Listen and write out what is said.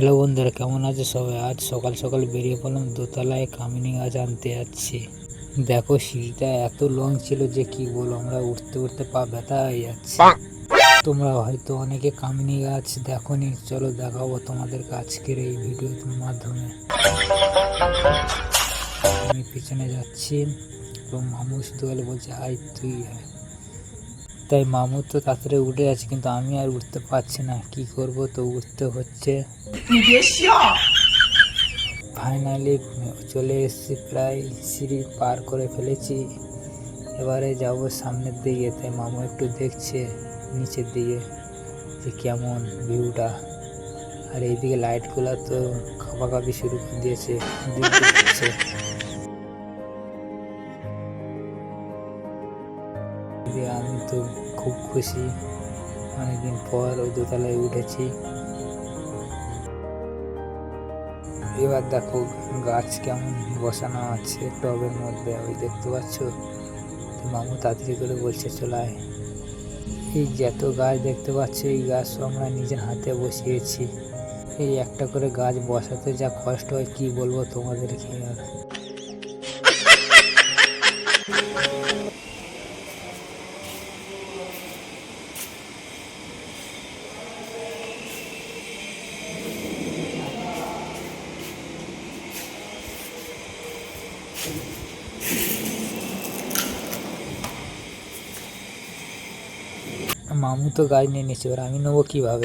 Hello বন্ধুরা, কেমন আছে সবাই? আজ সকাল সকাল বেরিয়ে পড়লাম দোতলায় কামিনী গাছ আনতে যাচ্ছি। দেখো সিঁড়িটা এত লং ছিল যে কি বলো আমরা উঠতে উঠতে পা ব্যথা হয়ে যাচ্ছে। তোমরা হয়তো অনেকে কামিনী গাছ দেখো নি চলো দেখাবো তোমাদের আজকের এই ভিডিওর মাধ্যমে। আমি পিছনে যাচ্ছি, তো মামু শুধু গেলে বলছে আই তুই আয়। তাই মামু তো তাড়াতাড়ি উঠে আছে কিন্তু আমি আর উঠতে পারছি না। কি করব? তো উঠতে হচ্ছে। ফাইনালি চলে এসেছি, প্রায় সিঁড়ি পার করে ফেলেছি। এবারে যাব সামনের দিকে, তাই মামু একটু দেখছে নিচের দিকে যে কেমন ভিউটা আর এইদিকে লাইটগুলো তো খাপাখাপি শুরু করে দিয়েছে। এদিকে আমি তো খুব খুশি। অনেকদিন পর ওই দোতলায় উঠেছি। এবার দেখো গাছ কেমন বসানো আছে, টবের মধ্যে। ওই দেখতে পাচ্ছ? মামু তাড়াতাড়ি করে বলছে চলায় এই যত গাছ দেখতে পাচ্ছ, এই গাছ আমরা নিজের হাতে বসিয়েছি। এই একটা করে গাছ বসাতে যা কষ্ট হয়, কি বলব তোমাদেরকে? আর মামু তো গাছ নিয়ে নিচ্ছে এবার আমি নেব কীভাবে?